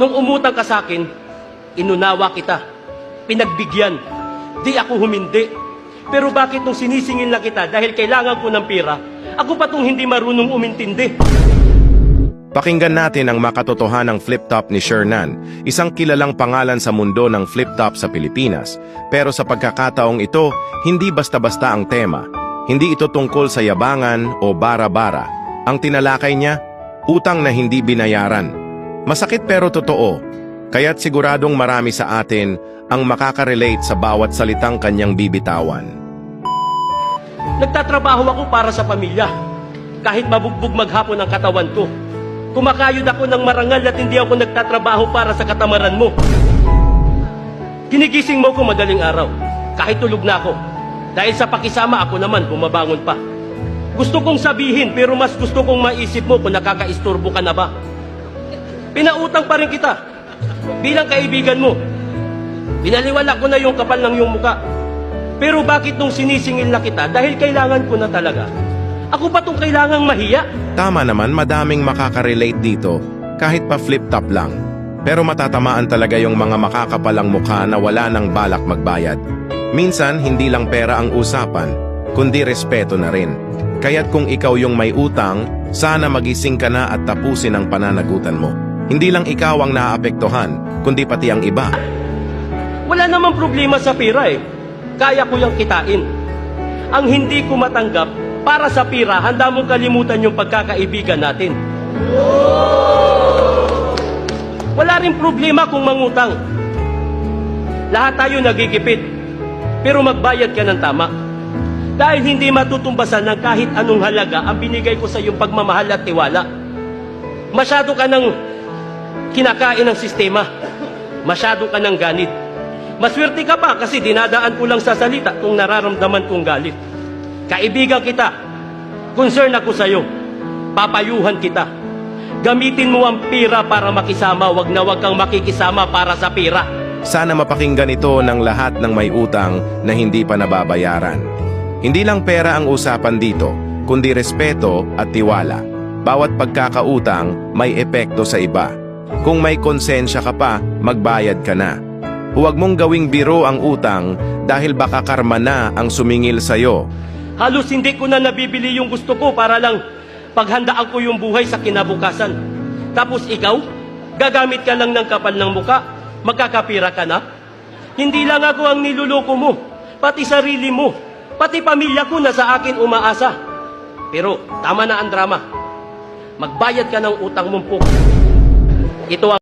Nung umutang ka sa akin, inunawa kita. Pinagbigyan. Di ako humindi. Pero bakit nung sinisingil na kita dahil kailangan ko ng pera, ako pa tong hindi marunong umintindi? Pakinggan natin ang makatotohanang flip-top ni Shernan, isang kilalang pangalan sa mundo ng flip-top sa Pilipinas. Pero sa pagkakataong ito, hindi basta-basta ang tema. Hindi ito tungkol sa yabangan o bara-bara. Ang tinalakay niya, utang na hindi binayaran. Masakit pero totoo, kaya't siguradong marami sa atin ang makaka-relate sa bawat salitang kanyang bibitawan. Nagtatrabaho ako para sa pamilya. Kahit mabugbog maghapon ang katawan ko. Kumakayod ako ng marangal at hindi ako nagtatrabaho para sa katamaran mo. Ginigising mo ko madaling araw. Kahit tulog na ako. Dahil sa pakisama ako naman bumabangon pa. Gusto kong sabihin pero mas gusto kong maisip mo kung nakakaistorbo ka na ba. Pinautang pa rin kita. Bilang kaibigan mo. Binaliwala ko na yung kapal ng iyong muka. Pero bakit nung sinisingil na kita dahil kailangan ko na talaga? Ako pa tong kailangang mahiya? Tama naman, madaming makaka-relate dito, kahit pa flip-top lang. Pero matatamaan talaga yung mga makakapalang mukha na wala nang balak magbayad. Minsan, hindi lang pera ang usapan, kundi respeto na rin. Kaya't kung ikaw yung may utang, sana magising ka na at tapusin ang pananagutan mo. Hindi lang ikaw ang naaapektuhan, kundi pati ang iba. Wala namang problema sa pera eh. Kaya ko yung kitain. Ang hindi ko matanggap, para sa pera, handa mong kalimutan yung pagkakaibigan natin. Wala rin problema kung mangutang. Lahat tayo nagigipit. Pero magbayad ka ng tama. Dahil hindi matutumbasan ng kahit anong halaga ang binigay ko sa iyong pagmamahal at tiwala. Masyado ka ng kinakain ng sistema. Masyado ka ng ganit. Maswerte ka pa kasi dinadaan ko lang sa salita kung nararamdaman kong galit. Kaibigan kita. Concern ako sa'yo. Papayuhan kita. Gamitin mo ang pira para makisama, wag na wag kang makikisama para sa pira. Sana mapakinggan ito ng lahat ng may utang na hindi pa nababayaran. Hindi lang pera ang usapan dito, kundi respeto at tiwala. Bawat pagkakautang may epekto sa iba. Kung may konsensya ka pa, magbayad ka na. Huwag mong gawing biro ang utang dahil baka karma na ang sumingil sa'yo. Halos hindi ko na nabibili yung gusto ko para lang paghandaan ko yung buhay sa kinabukasan. Tapos ikaw, gagamit ka lang ng kapal ng muka, magkakapira ka na? Hindi lang ako ang niluloko mo, pati sarili mo, pati pamilya ko na sa akin umaasa. Pero tama na ang drama. Magbayad ka ng utang mong puk. Ito ang